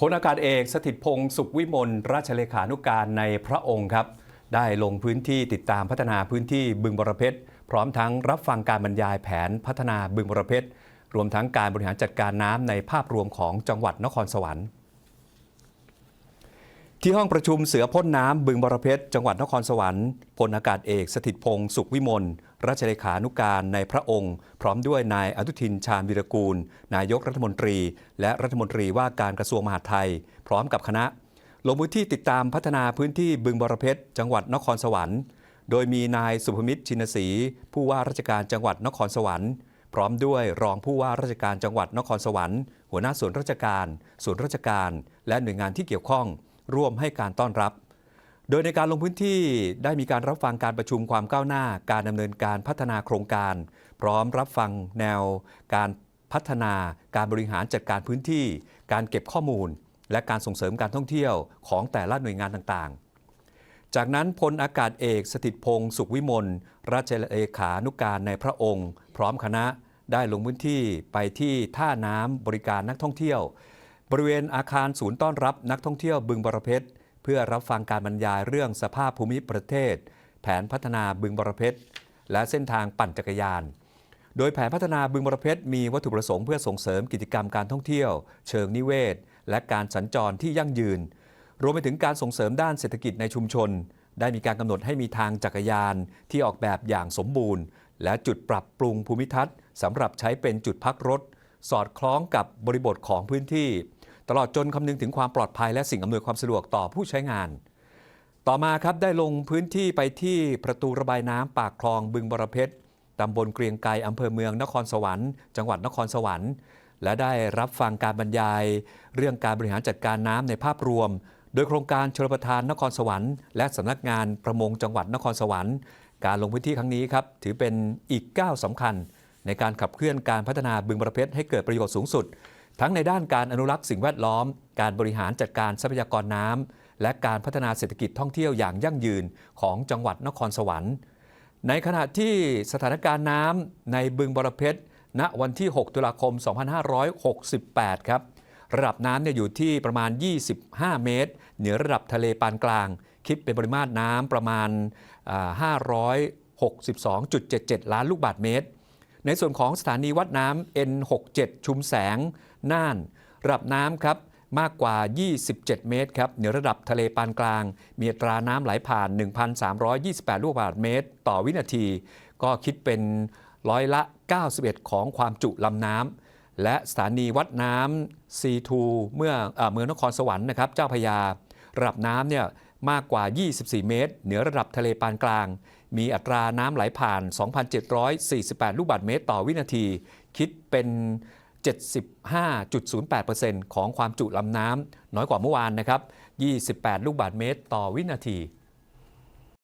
พลอากาศเอกสถิตพงศ์สุขวิมลราชเลขานุการในพระองค์ครับ ได้ลงพื้นที่ติดตามพัฒนาพื้นที่บึงบรเพชรพร้อมทั้งรับฟังการบรรยายแผนพัฒนาบึงบรเพชรรวมทั้งการบริหารจัดการน้ำในภาพรวมของจังหวัดนครสวรรค์ ที่ห้องประชุมเสือพ่นน้ำบึงบรเพชร จังหวัดนครสวรรค์พลอากาศเอกสถิตพงศ์สุขวิมลราชเลขานุการในพระองค์ พร้อมด้วยนายอนุทินชาญวิรกูล นายกรัฐมนตรี และรัฐมนตรีว่าการกระทรวงมหาดไทย พร้อมกับคณะ ลงพื้นที่ติดตามพัฒนาพื้นที่บึงบรเพชร จังหวัดนครสวรรค์ โดยมีนายสุภมิตรชินศรีผู้ว่าราชการจังหวัดนครสวรรค์พร้อมด้วยรองผู้ว่าราชการจังหวัดนครสวรรค์ หัวหน้าส่วนราชการส่วนราชการ และหน่วยงานที่เกี่ยวข้อง ร่วมให้การต้อนรับ โดยในการลงพื้นที่ได้มีการรับฟังการประชุมความก้าวหน้า การดำเนินการพัฒนาโครงการ พร้อมรับฟังแนว การพัฒนาการบริหารจัดการพื้นที่ การเก็บข้อมูล และการส่งเสริมการท่องเที่ยวของแต่ละหน่วยงานต่างๆ จากนั้นพลอากาศเอกสถิตพงศ์สุขวิมลราชเลขานุการในพระองค์ พร้อมคณะได้ลงพื้นที่ไปที่ท่าน้ำบริการนักท่องเที่ยว บริเวณอาคารศูนย์ต้อนรับนักท่องเที่ยวบึงบรเพชรเพื่อรับฟังการบรรยายเรื่องสภาพภูมิประเทศ แผนพัฒนาบึงบรเพชรและเส้นทางปั่นจักรยาน โดยแผนพัฒนาบึงบรเพชรมีวัตถุประสงค์เพื่อส่งเสริมกิจกรรมการท่องเที่ยว เชิงนิเวศ และการสัญจรที่ยั่งยืน รวมไปถึงการส่งเสริมด้านเศรษฐกิจในชุมชน ได้มีการกำหนดให้มีทางจักรยานที่ออกแบบอย่างสมบูรณ์ และจุดปรับปรุงภูมิทัศน์สำหรับใช้เป็นจุดพักรถ สอดคล้องกับบริบทของพื้นที่ ตลอดจนคำนึงถึงความปลอดภัยและสิ่งอำนวยความสะดวกต่อผู้ใช้งาน ต่อมาครับได้ลงพื้นที่ไปที่ประตูระบายน้ำปากคลองบึงบรเพชรตำบลเกรียงไกรอำเภอเมืองนครสวรรค์จังหวัดนครสวรรค์ และได้รับฟังการบรรยาย เรื่องการบริหารจัดการน้ำในภาพรวม โดยโครงการชลประทานนครสวรรค์และสำนักงานประมงจังหวัดนครสวรรค์ การลงพื้นที่ครั้งนี้ครับถือเป็นอีกก้าวสำคัญ ในการขับเคลื่อนการพัฒนาบึงบรเพชรให้เกิดประโยชน์สูงสุด ทั้งในด้านการอนุรักษ์สิ่งแวดล้อม การบริหารจัดการทรัพยากรน้ำ และการพัฒนาเศรษฐกิจท่องเที่ยวอย่างยั่งยืนของจังหวัดนครสวรรค์ ในขณะที่สถานการณ์น้ำในบึงบรเพชร ณ วันที่ 6 ตุลาคม 2568 ครับ ระดับน้ำเนี่ยอยู่ที่ประมาณ 25 เมตร เหนือระดับทะเลปานกลาง คิดเป็นปริมาตรน้ำประมาณ 562.77 ล้านลูกบาศก์เมตร ในส่วนของสถานีวัดน้ำ N67 ชุมแสง น่าน ระดับน้ำครับมากกว่า 27 เมตรครับเหนือระดับทะเลปานกลาง มีตราน้ำไหลผ่าน 1,328 ลูกบาศก์เมตร ต่อวินาที ก็คิดเป็นร้อยละ 91 ของความจุลำน้ำและสถานีวัดน้ำ C2 เมื่อเออเมืองนครสวรรค์นะครับ เจ้าพยา ระดับน้ำเนี่ยมากกว่า 24 เมตร เหนือระดับทะเลปานกลาง มีอัตราน้ำไหลผ่าน 2,748 ลูกบาศก์เมตรต่อวินาที คิดเป็น 75.08%ของความจุลำน้ำน้อยกว่าเมื่อวานนะครับ 28 ลูกบาศก์เมตรต่อวินาที